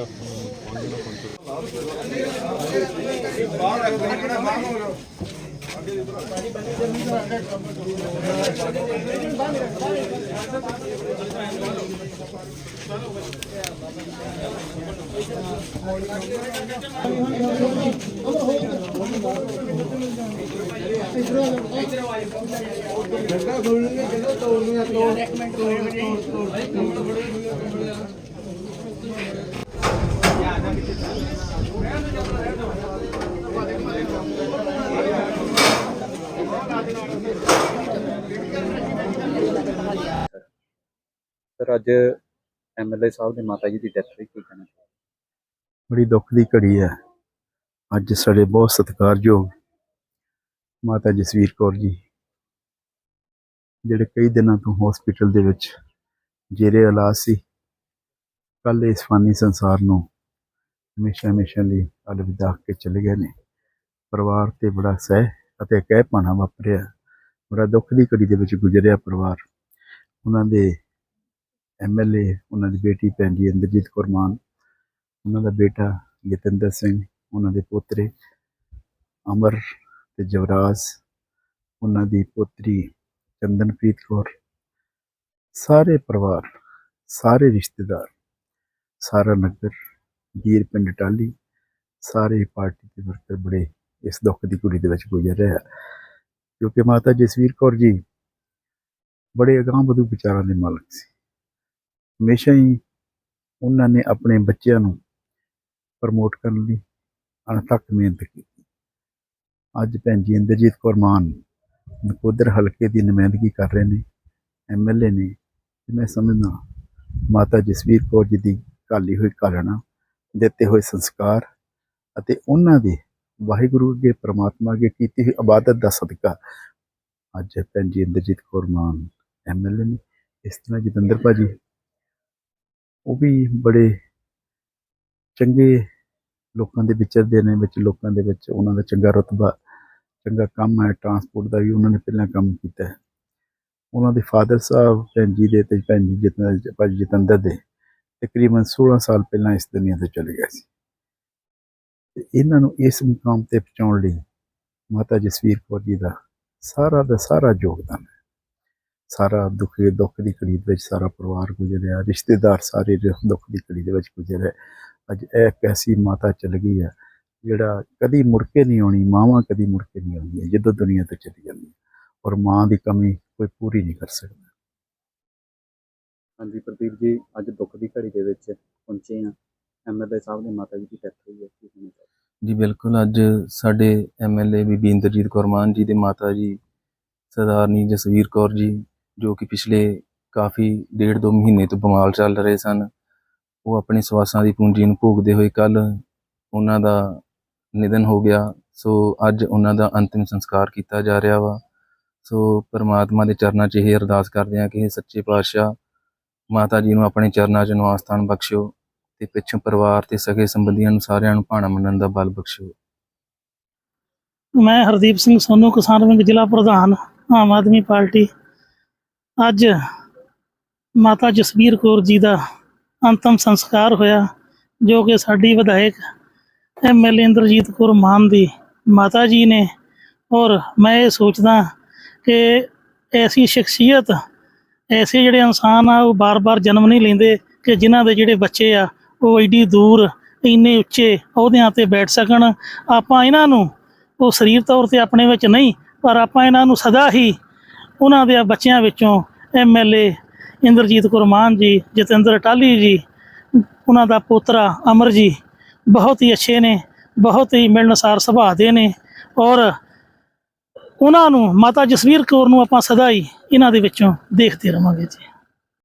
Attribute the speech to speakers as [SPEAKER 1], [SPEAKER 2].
[SPEAKER 1] ਤੱਕ ਪਹੁੰਚਣਾ ਪਹੁੰਚੋ ਬਾਹਰ ਰੱਖ ਦੇਣਾ ਬਾਹਰ ਹੋ ਜਾਓ ਡੰਡਾ ਖੋਲਣੇ ਕਿਹਦਾ ਤੋੜਨੇ ਆ ਤੋੜ ਤੋੜ ਤੋੜ ਸਰ, ਅੱਜ ਐਮਐਲਏ ਸਾਹਿਬ ਦੇ ਮਾਤਾ ਜੀ ਦੀ ਡੈਥ ਹੋਈ, ਕੀ ਕਹਿਣਾ
[SPEAKER 2] ਬੜੀ ਦੁੱਖ ਦੀ ਘੜੀ ਹੈ। ਅੱਜ ਸਾਡੇ ਬਹੁਤ ਸਤਿਕਾਰਯੋਗ ਮਾਤਾ ਜਸਵੀਰ ਕੌਰ ਜੀ, ਜਿਹੜੇ ਕਈ ਦਿਨਾਂ ਤੋਂ ਹਸਪੀਟਲ ਦੇ ਵਿੱਚ ਜੇਰੇ ਇਲਾਜ ਸੀ ਕੱਲ ਇਸ ਫਾਨੀ ਸੰਸਾਰ ਨੂੰ ਹਮੇਸ਼ਾ ਹਮੇਸ਼ਾ ਲਈ ਅਲਵਿਦਾ ਕੇ ਚਲੇ ਗਏ ਨੇ। ਪਰਿਵਾਰ ਤੇ ਬੜਾ ਸਹਿ ਅਤੇ ਕਹਿ ਪਾਣਾ ਵਾਪਰਿਆ। ਬੜਾ ਦੁੱਖ ਦੀ ਘੜੀ ਦੇ ਵਿੱਚ ਗੁਜ਼ਰਿਆ ਪਰਿਵਾਰ। ਉਹਨਾਂ ਦੇ ਐਮਐਲਏ ਉਹਨਾਂ ਦੀ ਬੇਟੀ ਭੈਣ ਜੀ ਇੰਦਰਜੀਤ ਕੌਰ ਮਾਨ, ਉਹਨਾਂ ਦਾ ਬੇਟਾ ਜਤਿੰਦਰ ਸਿੰਘ, ਉਹਨਾਂ ਦੇ ਪੋਤਰੇ ਅਮਰ ਤੇ ਜਵਰਾਜ, ਉਹਨਾਂ ਦੀ ਪੋਤਰੀ ਚੰਦਨਪ੍ਰੀਤ ਕੌਰ, ਸਾਰੇ ਪਰਿਵਾਰ, ਸਾਰੇ ਰਿਸ਼ਤੇਦਾਰ, ਸਾਰਾ ਨਗਰ, ਵੀਰ ਪਿੰਡ ਟਾਲੀ ਸਾਰੇ ਪਾਰਟੀ ਦੇ ਵਰਕਰ ਬੜੇ ਇਸ ਦੁੱਖ ਦੀ ਕੁੜੀ ਦੇ ਵਿੱਚ ਗੁਜ਼ਰ ਰਿਹਾ ਕਿਉਂਕਿ ਮਾਤਾ ਜਸਵੀਰ ਕੌਰ ਜੀ ਬੜੇ ਅਗਾਂਹ ਵਧੂ ਵਿਚਾਰਾਂ ਦੇ ਮਾਲਕ ਸੀ। ਹਮੇਸ਼ਾ ਹੀ ਉਹਨਾਂ ਨੇ ਆਪਣੇ ਬੱਚਿਆਂ ਨੂੰ ਪ੍ਰਮੋਟ ਕਰਨ ਲਈ ਅਣਥੱਕ ਮਿਹਨਤ ਕੀਤੀ। ਅੱਜ ਭੈਣ ਜੀ ਇੰਦਰਜੀਤ ਕੌਰ ਮਾਨ ਨਕੋਦਰ ਹਲਕੇ ਦੀ ਨੁਮਾਇੰਦਗੀ ਕਰ ਰਹੇ ਨੇ ਐਮਐਲਏ ਨੇ ਤੇ ਮੈਂ ਸਮਝਦਾ ਮਾਤਾ ਜਸਵੀਰ ਕੌਰ ਜੀ ਦੀ ਕਾਲੀ ਹੋਈ ਕਾਲਣਾ ਦਿੱਤੇ ਹੋਏ ਸੰਸਕਾਰ ਅਤੇ ਉਹਨਾਂ ਦੇ ਵਾਹਿਗੁਰੂ ਅੱਗੇ, ਪ੍ਰਮਾਤਮਾ ਅੱਗੇ ਕੀਤੀ ਹੋਈ ਇਬਾਦਤ ਦਾ ਸਦਕਾ ਅੱਜ ਭੈਣ ਜੀ ਇੰਦਰਜੀਤ ਕੌਰ ਮਾਨ ਐਮਐਲਏ ਨੇ। ਇਸ ਤਰ੍ਹਾਂ ਜਤਿੰਦਰ ਭਾਜੀ ਉਹ ਵੀ ਬੜੇ ਚੰਗੇ ਲੋਕਾਂ ਦੇ ਵਿਚਰਦੇ ਨੇ, ਵਿੱਚ ਲੋਕਾਂ ਦੇ ਵਿੱਚ ਉਹਨਾਂ ਦਾ ਚੰਗਾ ਰਤਬਾ, ਚੰਗਾ ਕੰਮ ਹੈ ਟਰਾਂਸਪੋਰਟ ਦਾ ਵੀ ਉਹਨਾਂ ਨੇ ਪਹਿਲਾਂ ਕੰਮ ਕੀਤਾ ਹੈ। ਉਹਨਾਂ ਦੇ ਫਾਦਰ ਸਾਹਿਬ, ਭੈਣ ਜੀ ਦੇ ਤੇ ਭੈਣ ਜੀ ਜਤਨ ਭਾਜੀ ਜਤਿੰਦਰ ਦੇ ਤਕਰੀਬਨ 16 ਸਾਲ ਪਹਿਲਾਂ ਇਸ ਦੁਨੀਆ ਤੋਂ ਚਲੇ ਗਏ ਸੀ। ਤੇ ਇਹਨਾਂ ਨੂੰ ਇਸ ਮੁਕਾਮ ਤੇ ਪਹੁੰਚਾਉਣ ਲਈ ਮਾਤਾ ਜਸਵੀਰ ਕੌਰ ਜੀ ਦਾ ਸਾਰਾ ਦਾ ਸਾਰਾ ਯੋਗਦਾਨ ਹੈ। ਸਾਰਾ ਦੁੱਖ ਦੁੱਖ ਦੀ ਘੜੀ ਦੇ ਵਿੱਚ ਸਾਰਾ ਪਰਿਵਾਰ ਗੁਜ਼ਰਿਆ ਰਿਸ਼ਤੇਦਾਰ ਸਾਰੇ ਦੁੱਖ ਦੀ ਘੜੀ ਦੇ ਵਿੱਚ ਗੁਜ਼ਰੇ ਅੱਜ ਇਹ ਇੱਕ ਐਸੀ ਮਾਤਾ ਚਲ ਗਈ ਹੈ ਜਿਹੜਾ ਕਦੀ ਮੁੜ ਕੇ ਨਹੀਂ ਆਉਣੀ ਮਾਵਾਂ ਕਦੀ ਮੁੜ ਕੇ ਨਹੀਂ ਆਉਂਦੀਆਂ ਜਦੋਂ ਦੁਨੀਆ ਤੋਂ ਚਲੀ ਜਾਂਦੀ ਔਰ ਮਾਂ ਦੀ ਕਮੀ ਕੋਈ ਪੂਰੀ ਨਹੀਂ ਕਰ ਸਕਦਾ।
[SPEAKER 1] ਹਾਂਜੀ ਪ੍ਰਦੀਪ ਜੀ ਅੱਜ ਦੁੱਖ ਦੀ ਘੜੀ ਦੇ ਵਿੱਚ ਪਹੁੰਚੇ ਆ ਐਮਐਲਏ ਸਾਹਿਬ ਦੇ ਮਾਤਾ ਜੀ ਦੀ ਡੈਥ ਹੋਈ ਹੈ ਕੀ ਚਾਹੁੰਦੇ
[SPEAKER 3] ਜੀ ਬਿਲਕੁਲ। ਅੱਜ ਸਾਡੇ ਐਮਐਲਏ ਬੀਬੀ ਇੰਦਰਜੀਤ ਕੌਰ ਮਾਨ ਜੀ ਦੇ ਮਾਤਾ ਜੀ ਸਰਦਾਰਨੀ ਜਸਵੀਰ ਕੌਰ ਜੀ ਜੋ ਕਿ ਪਿਛਲੇ ਕਾਫੀ ਡੇਢ ਦੋ ਮਹੀਨੇ ਤੋਂ ਬਿਮਾਰ ਚੱਲ ਰਹੇ ਸਨ, ਉਹ ਆਪਣੇ ਸਵਾਸਾਂ ਦੀ ਪੂੰਜੀ ਨੂੰ ਭੋਗਦੇ ਹੋਏ ਕੱਲ ਉਹਨਾਂ ਦਾ ਨਿਧਨ ਹੋ ਗਿਆ। ਸੋ ਅੱਜ ਉਹਨਾਂ ਦਾ ਅੰਤਿਮ ਸੰਸਕਾਰ ਕੀਤਾ ਜਾ ਰਿਹਾ ਵਾ। ਸੋ ਪਰਮਾਤਮਾ ਦੇ ਚਰਨਾਂ 'ਚ ਇਹ ਅਰਦਾਸ ਕਰਦੇ ਹਾਂ ਕਿ ਇਹ ਸੱਚੇ ਪਾਤਸ਼ਾਹ ਮਾਤਾ ਜੀ ਨੂੰ ਆਪਣੇ ਚਰਨਾਂ 'ਚ ਨਿਵਾਸ ਸਥਾਨ ਬਖਸ਼ਿਓ ਤੇ ਪਿੱਛੋਂ ਪਰਿਵਾਰ ਤੇ ਸਗੇ ਸੰਬੰਧੀਆਂ ਨੂੰ ਸਾਰਿਆਂ ਨੂੰ ਭਾਣਾ ਮੰਨਣ ਦਾ ਬਲ ਬਖਸ਼ਿਓ।
[SPEAKER 4] ਮੈਂ ਹਰਦੀਪ ਸਿੰਘ ਸੋਨੂ, ਕਿਸਾਨ ਵਿੰਗ ਜ਼ਿਲ੍ਹਾ ਪ੍ਰਧਾਨ, ਆਮ ਆਦਮੀ ਪਾਰਟੀ। ਅੱਜ ਮਾਤਾ ਜਸਵੀਰ ਕੌਰ ਜੀ ਦਾ ਅੰਤਮ ਸੰਸਕਾਰ ਹੋਇਆ, ਜੋ ਕਿ ਸਾਡੀ ਵਿਧਾਇਕ ਐਮਐਲਏ ਇੰਦਰਜੀਤ ਕੌਰ ਮਾਨ ਦੀ ਮਾਤਾ ਜੀ ਨੇ। ਔਰ ਮੈਂ ਇਹ ਸੋਚਦਾ ਕਿ ਐਸੀ ਸ਼ਖਸੀਅਤ, ਐਸੇ ਜਿਹੜੇ ਇਨਸਾਨ ਆ, ਉਹ ਬਾਰ-ਬਾਰ ਜਨਮ ਨਹੀਂ ਲੈਂਦੇ ਕਿ ਜਿਨ੍ਹਾਂ ਦੇ ਜਿਹੜੇ ਬੱਚੇ ਆ, ਉਹ ਏਡੀ ਦੂਰ, ਇੰਨੇ ਉੱਚੇ ਅਹੁਦਿਆਂ ਤੇ ਬੈਠ ਸਕਣ। ਆਪਾਂ ਇਹਨਾਂ ਨੂੰ, ਉਹ ਸਰੀਰ ਤੌਰ ਤੇ ਆਪਣੇ ਵਿੱਚ ਨਹੀਂ, ਪਰ ਆਪਾਂ ਇਹਨਾਂ ਨੂੰ ਸਦਾ ਹੀ ਉਹਨਾਂ ਦੇ ਬੱਚਿਆਂ ਵਿੱਚੋਂ ਐਮਐਲਏ ਇੰਦਰਜੀਤ ਕੌਰ ਮਾਨ ਜੀ, ਜਤਿੰਦਰ ਟਾਲੀ ਜੀ, ਉਹਨਾਂ ਦਾ ਪੋਤਰਾ ਅਮਰ ਜੀ ਬਹੁਤ ਹੀ ਅੱਛੇ ਨੇ, ਬਹੁਤ ਹੀ ਮਿਲਣਸਾਰ ਸੁਭਾਅ ਦੇ ਨੇ ਔਰ ਉਹਨਾਂ ਨੂੰ ਮਾਤਾ ਜਸਵੀਰ ਕੌਰ ਨੂੰ ਆਪਾਂ ਸਦਾ ਹੀ ਇਹਨਾਂ ਦੇ ਵਿੱਚੋਂ ਦੇਖਦੇ ਰਵਾਂਗੇ ਜੀ।